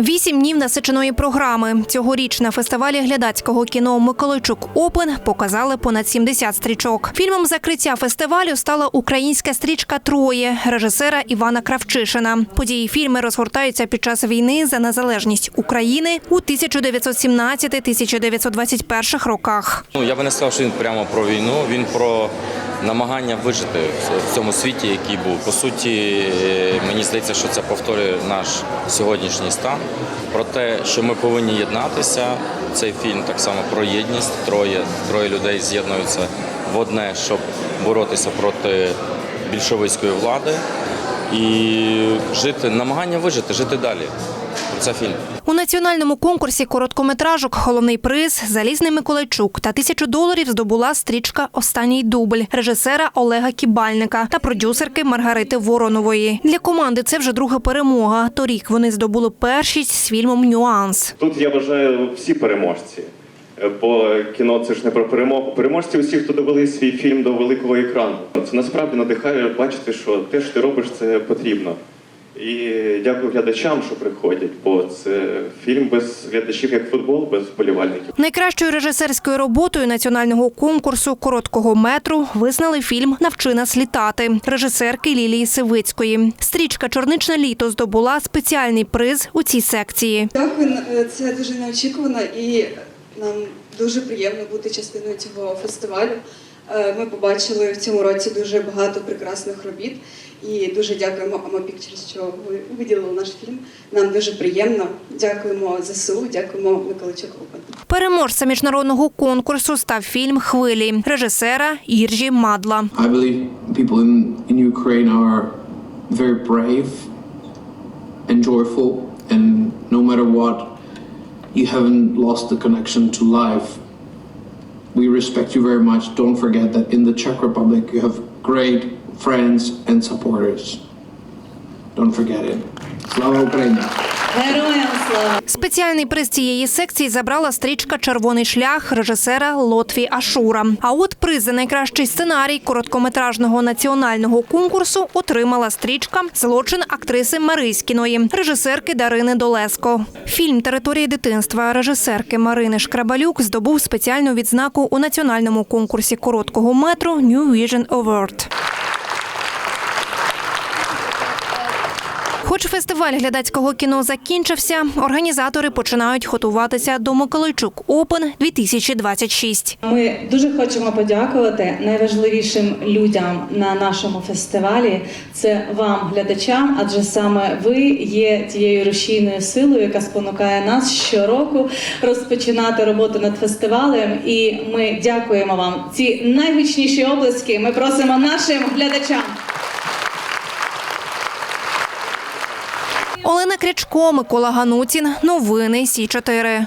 Вісім днів насиченої програми. Цьогоріч на фестивалі глядацького кіно Миколайчук Опен показали понад 70 стрічок. Фільмом закриття фестивалю стала українська стрічка Троє режисера Івана Кравчишина. Події фільми розгортаються під час війни за незалежність України у 1917-1921 роках. Ну, я би не сказав, що він прямо про війну, він про намагання вижити в цьому світі, який був. По суті, е, мені здається, що це повторює наш сьогоднішній стан. Про те, що ми повинні єднатися. Цей фільм так само про єдність. Троє, троє людей з'єднуються в одне, щоб боротися проти більшовицької влади і жити, намагання вижити, жити далі. Це фільм. У національному конкурсі короткометражок головний приз Залізний Миколайчук та тисячу доларів здобула стрічка Останній дубль режисера Олега Кібальника та продюсерки Маргарити Воронової. Для команди це вже друга перемога. Торік вони здобули першість з фільмом Нюанс. Тут я вважаю всі переможці. Е, Бо кіно це ж не про перемогу. Переможці усі, хто довели свій фільм до великого екрану. Це насправді надихає бачити, що те, що ти робиш, це потрібно. І дякую глядачам, що приходять, бо це фільм без глядачів, як футбол, без вболівальників. Найкращою режисерською роботою національного конкурсу короткого метру визнали фільм Навчи нас літати режисерки Лілії Сивицької. Стрічка Чорничне літо здобула спеціальний приз у цій секції. Дякую, е, це дуже неочікувано і нам дуже приємно бути частиною цього фестивалю. Е, Ми побачили в цьому році дуже багато прекрасних робіт і дуже дякуємо Ама Pictures, що ви виділили наш фільм. Нам дуже приємно. Дякуємо ЗСУ, дякуємо Миколайчук Опен. Переможцем міжнародного конкурсу став фільм Хвилі режисера Іржі Мадла. I believe people in, in Ukraine are very brave and joyful, and no matter what, you haven't lost the connection to life. We respect you very much. Don't forget that in the Czech Republic, you have great friends and supporters. Don't forget it. Slava Ukraini! Героям слава! Спеціальний приз цієї секції забрала стрічка Червоний шлях режисера Лотві Ашура. А от приз за найкращий сценарій короткометражного національного конкурсу отримала стрічка Злочин актриси Мариськіної, режисерки Дарини Долеско. Фільм Території дитинства режисерки Марини Шкрабалюк здобув спеціальну відзнаку у національному конкурсі короткого метру New Vision Award. Хоч фестиваль глядацького кіно закінчився, організатори починають готуватися до Миколайчук Опен 2026. Ми дуже хочемо подякувати найважливішим людям на нашому фестивалі. Це вам, глядачам, адже саме ви є тією рушійною силою, яка спонукає нас щороку розпочинати роботу над фестивалем. І ми дякуємо вам. Ці найгучніші облески ми просимо нашим глядачам. Олена Крячко, Микола Ганутін. Новини Сі 4